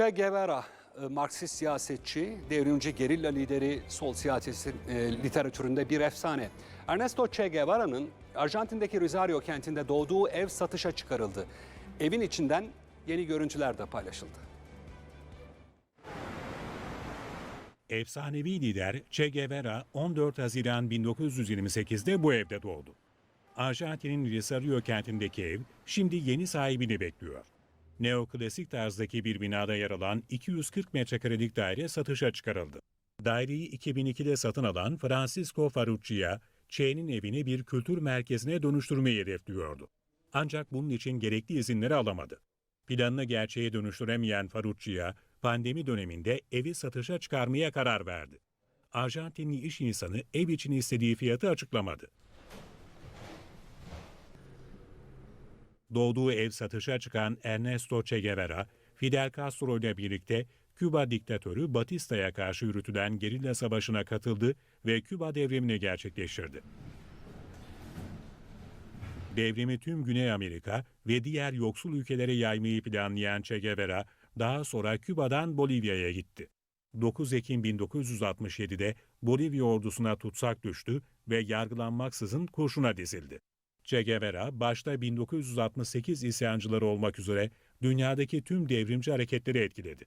Che Guevara, e, Marksist siyasetçi, devrimci gerilla lideri, sol siyaseti e, literatüründe bir efsane. Ernesto Che Guevara'nın Arjantin'deki Rosario kentinde doğduğu ev satışa çıkarıldı. Evin içinden yeni görüntüler de paylaşıldı. Efsanevi lider Che Guevara 14 Haziran 1928'de bu evde doğdu. Arjantin'in Rosario kentindeki ev şimdi yeni sahibini bekliyor. Neoklasik tarzdaki bir binada yer alan 240 metrekarelik daire satışa çıkarıldı. Daireyi 2002'de satın alan Francisco Farrugia, Che'nin evini bir kültür merkezine dönüştürmeyi hedefliyordu. Ancak bunun için gerekli izinleri alamadı. Planını gerçeğe dönüştüremeyen Farrugia, pandemi döneminde evi satışa çıkarmaya karar verdi. Arjantinli iş insanı ev için istediği fiyatı açıklamadı. Doğduğu ev satışa çıkan Ernesto Che Guevara, Fidel Castro ile birlikte Küba diktatörü Batista'ya karşı yürütülen gerilla savaşına katıldı ve Küba devrimini gerçekleştirdi. Devrimi tüm Güney Amerika ve diğer yoksul ülkelere yaymayı planlayan Che Guevara, daha sonra Küba'dan Bolivya'ya gitti. 9 Ekim 1967'de Bolivya ordusuna tutsak düştü ve yargılanmaksızın kurşuna dizildi. Che Guevara, başta 1968 isyancıları olmak üzere dünyadaki tüm devrimci hareketleri etkiledi.